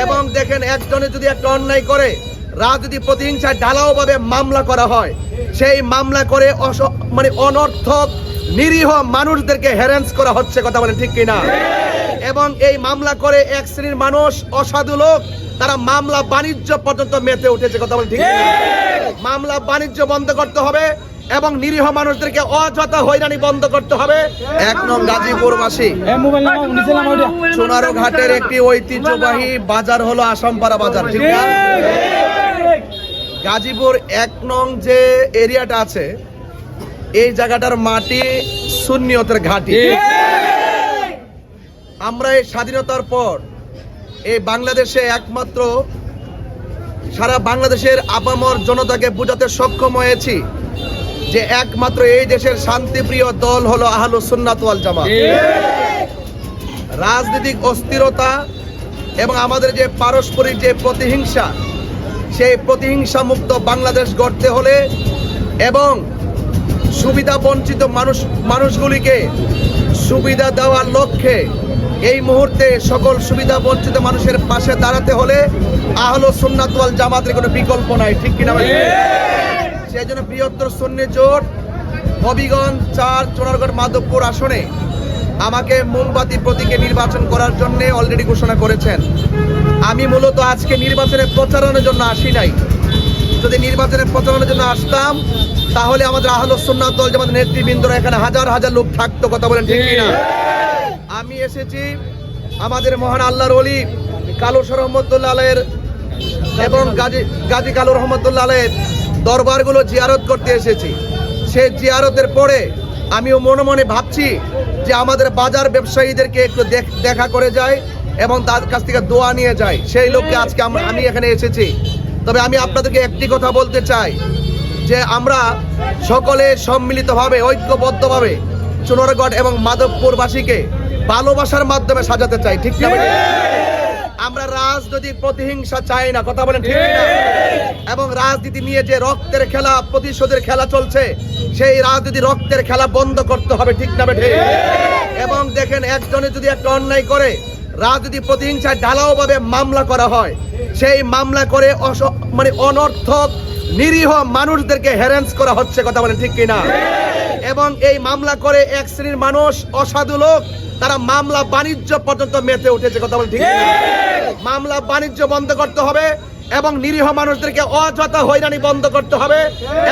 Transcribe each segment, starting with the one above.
এবং দেখেন একজনে যদি একটা অন্যায় করে রাজনীতি প্রতিহিংসায় ঢালাও ভাবে মামলা করা হয় সেই মামলা করে অস- মানে অনর্থক নিরীহ মানুষদেরকে হ্যারেন্স করা হচ্ছে কথা বলেন ঠিক কিনা? এবং এই মামলা করে এক শ্রেণির মানুষ অসাধু লোক তারা মামলা বাণিজ্য পর্যন্ত মেতে উঠেছে কথা বলেন ঠিক। মামলা বাণিজ্য বন্ধ করতে হবে এবং নিরীহ মানুষদেরকে অযথা হয়রানি বন্ধ করতে হবে। এক নং গাজীপুরবাসী। সোনারো ঘাটের একটি ঐতিহ্যবাহী বাজার হলো আসামপাড়া বাজার ঠিক না? গাজীপুর এক নং যে এরিয়াটা আছে এই জায়গাটার মাটি শূন্যতের ঘাটি। আমরা এই স্বাধীনতার পর এই বাংলাদেশে একমাত্র সারা বাংলাদেশের আপামর জনতাকে বোঝাতে সক্ষম হয়েছি। যে একমাত্র এই দেশের শান্তিপ্রিয় দল হলো আহলু সুন্নাত ওয়াল জামাত। রাজনৈতিক অস্থিরতা এবং আমাদের যে পারস্পরিক যে প্রতিহিংসা সেই প্রতিহিংসা মুক্ত বাংলাদেশ গড়তে হলে এবং সুবিধা বঞ্চিত মানুষ মানুষগুলিকে সুবিধা দেওয়ার লক্ষ্যে এই মুহূর্তে সকল সুবিধা বঞ্চিত মানুষের পাশে দাঁড়াতে হলে আহলো সুন্নাত ওয়াল জামাতের কোনো বিকল্প নাই ঠিক কিনা? সেই জন্য বৃহত্তর সন্নি জোট, হবিগঞ্জ চার চোরারগড় মাধবপুর আসনে আমাকে মোমবাতি প্রতীকে নির্বাচন করার জন্য অলরেডি ঘোষণা করেছেন। আমি মূলত আজকে নির্বাচনে প্রচারণের জন্য আসি নাই। যদি নির্বাচনে প্রচারণের জন্য আসতাম, তাহলে আমাদের আহল সুন্নাত দল, যেমন নেতৃবৃন্দরা এখানে হাজার হাজার লোক থাকতো, কথা বলেন ঠিক কিনা? আমি এসেছি আমাদের মহান আল্লাহর অলি কালো রহমতুল্লাহ আলের এবং গাজী গাজী কালু রহমতুল্লাহ আলের দরবারগুলো জিয়ারত করতে এসেছি। সে জিয়ারতের পরে আমিও মনে মনে ভাবছি যে আমাদের বাজার ব্যবসায়ীদেরকে একটু দেখ- করে যায় এবং তার কাছ থেকে দোয়া নিয়ে যায় সেই লোককে আজকে আমরা- আমি এখানে এসেছি। তবে আমি আপনাদেরকে একটি কথা বলতে চাই যে আমরা সকলে সম্মিলিতভাবে, ঐক্যবদ্ধভাবে চুনরগড় এবং মাধবপুরবাসীকে ভালোবাসার মাধ্যমে সাজাতে চাই। ঠিক না? আমরা রাজনৈতিক প্রতিহিংসা চাই না কথা বলেন ঠিক না? এবং রাজনীতি নিয়ে যে রক্তের খেলা প্রতিশোধের খেলা চলছে সেই রাজনীতি রক্তের খেলা বন্ধ করতে হবে ঠিক না বেঠে? এবং দেখেন একজনে যদি একটা অন্যায় করে রাজনীতি প্রতিহিংসায় ঢালাও ভাবে মামলা করা হয় সেই মামলা করে মানে অনর্থক নিরীহ মানুষদেরকে হ্যারেন্স করা হচ্ছে কথা বলেন ঠিক কিনা? এবং এই মামলা করে এক শ্রেণির মানুষ, অসাধু লোক, তারা মামলা বাণিজ্য পর্যন্ত মেতে উঠেছে, কথা বলেন ঠিক মামলা বাণিজ্য বন্ধ করতে হবে এবং নিরীহ মানুষদেরকে অযথা হয়রানি বন্ধ করতে হবে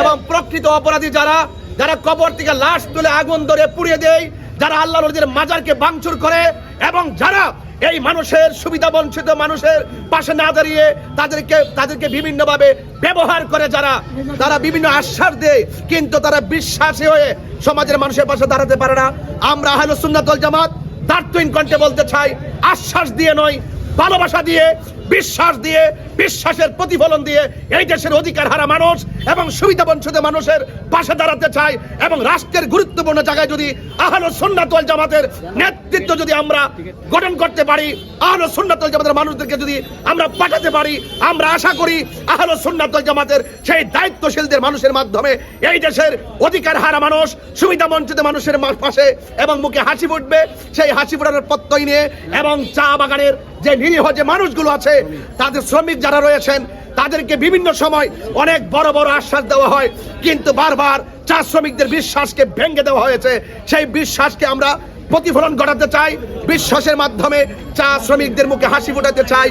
এবং প্রকৃত অপরাধী যারা যারা কবর থেকে লাশ তুলে আগুন ধরে পুড়িয়ে দেয়, যারা আল্লাহ নদীর মাজারকে ভাঙচুর করে এবং যারা এই মানুষের সুবিধা বঞ্চিত মানুষের পাশে না দাঁড়িয়ে তাদেরকে তাদেরকে বিভিন্নভাবে ব্যবহার করে যারা, তারা বিভিন্ন আশ্বাস দেয়, কিন্তু তারা বিশ্বাসী হয়ে সমাজের মানুষের পাশে দাঁড়াতে পারে না। আমরা আহলে সুন্নাতল জামাত দার্থহীন কণ্ঠে বলতে চাই, আশ্বাস দিয়ে নয়, ভালোবাসা দিয়ে বিশ্বাস দিয়ে, বিশ্বাসের প্রতিফলন দিয়ে এই দেশের অধিকার হারা মানুষ এবং সুবিধা বঞ্চিত মানুষের পাশে দাঁড়াতে চাই এবং রাষ্ট্রের গুরুত্বপূর্ণ জায়গায় যদি আহলো সুন্নাতুল জামাতের নেতৃত্ব যদি আমরা গঠন করতে পারি, আহলো সুন্নাতুল জামাতের মানুষদেরকে যদি আমরা পাঠাতে পারি, আমরা আশা করি আহলো সুন্নাতুল জামাতের সেই দায়িত্বশীলদের মানুষের মাধ্যমে এই দেশের অধিকার হারা মানুষ, সুবিধা বঞ্চিত মানুষের পাশে এবং মুখে হাসি ফুটবে। সেই হাসি ফুটানোর প্রত্যয় নিয়ে এবং চা বাগানের যে নিরীহ যে মানুষগুলো আছে তাদের শ্রমিক যারা রয়েছেন, তাদেরকে বিভিন্ন সময় অনেক বড় বড় আশ্বাস দেওয়া হয়। কিন্তু বারবার চা শ্রমিকদের বিশ্বাসকে ভেঙে দেওয়া হয়েছে। সেই বিশ্বাসকে আমরা প্রতিফলন ঘটাতে চাই। বিশ্বাসের মাধ্যমে চা শ্রমিকদের মুখে হাসি ফোটাতে চাই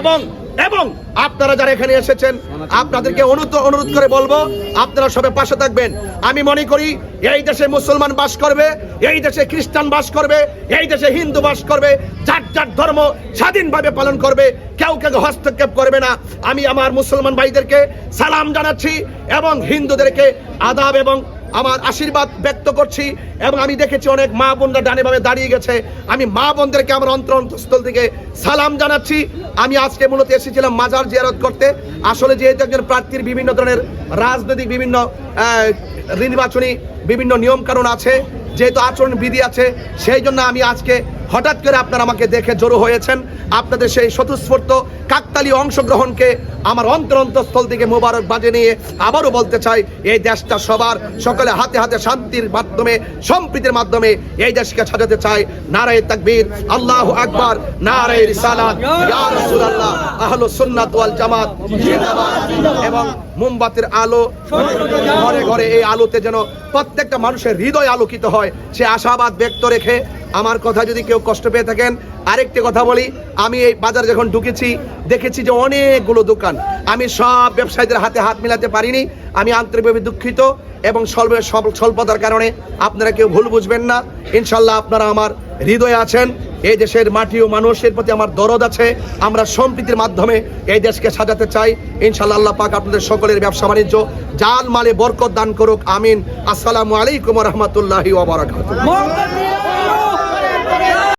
এবং এবং আপনারা যারা এখানে এসেছেন, আপনাদেরকে অনুরোধ অনুরোধ করে বলব, আপনারা সবাই পাশে থাকবেন। আমি মনে করি, এই দেশে মুসলমান বাস করবে, এই দেশে খ্রিস্টান বাস করবে, এই দেশে হিন্দু বাস করবে, যার যার ধর্ম স্বাধীনভাবে পালন করবে, কেউ কেউ হস্তক্ষেপ করবে না। আমি আমার মুসলমান ভাইদেরকে সালাম জানাচ্ছি এবং হিন্দুদেরকে আদাব এবং আমার আশীর্বাদ ব্যক্ত করছি এবং আমি দেখেছি অনেক মা বোনরা ডানে ভাবে দাঁড়িয়ে গেছে। আমি মা বোনদেরকে আমার অন্তর অন্তঃস্থল থেকে সালাম জানাচ্ছি। আমি আজকে মূলত এসেছিলাম মাজার জিয়ারত করতে। আসলে যেহেতু একজন প্রার্থীর বিভিন্ন ধরনের রাজনৈতিক বিভিন্ন নির্বাচনী বিভিন্ন নিয়মকানুন আছে, যেহেতু আচরণ বিধি আছে, সেই জন্য আমি আজকে হঠাৎ করে আপনারা আমাকে দেখে জড়ো হয়েছেন। আপনাদের সেই স্বতঃস্ফূর্ত কাকতালীয় অংশগ্রহণকে আমার অন্তর অন্তঃস্থল থেকে মোবারক বাজে নিয়ে আবারও বলতে চাই, এই দেশটা সবার সকলে হাতে হাতে শান্তির মাধ্যমে, সম্প্রীতির মাধ্যমে এই দেশকে সাজাতে চাই। নারায় তাকবীর, আল্লাহ আকবার, নারায় রিসালাত। ইয়া রাসূলুল্লাহ, আহলু সুন্নাত ওয়াল জামাত। এবং মোমবাতির আলো, ঘরে ঘরে এই আলোতে যেন প্রত্যেকটা মানুষের হৃদয় আলোকিত হয়, সে আশাবাদ ব্যক্ত রেখে আমার কথা যদি কেউ কষ্ট পেয়ে থাকেন, আরেকটি কথা বলি, আমি এই বাজার যখন ঢুকেছি, দেখেছি যে অনেকগুলো দোকান। আমি সব ব্যবসায়ীদের হাতে হাত মিলাতে পারিনি, আমি আন্তরিকভাবে দুঃখিত এবং স্বল্প স্বল্প- স্বল্পতার কারণে আপনারা কেউ ভুল বুঝবেন না। ইনশাল্লাহ আপনারা আমার হৃদয়ে আছেন। এই দেশের মাটি ও মানুষের প্রতি আমার দরদ আছে। আমরা সম্প্রীতির মাধ্যমে এই দেশকে সাজাতে চাই। ইনশাল্লাহ আল্লাহ পাক আপনাদের সকলের ব্যবসা বাণিজ্য জাল মালে বরকত দান করুক। আমিন। আসসালামু আলাইকুম রহমতুল্লাহি ওবরাকাতুহ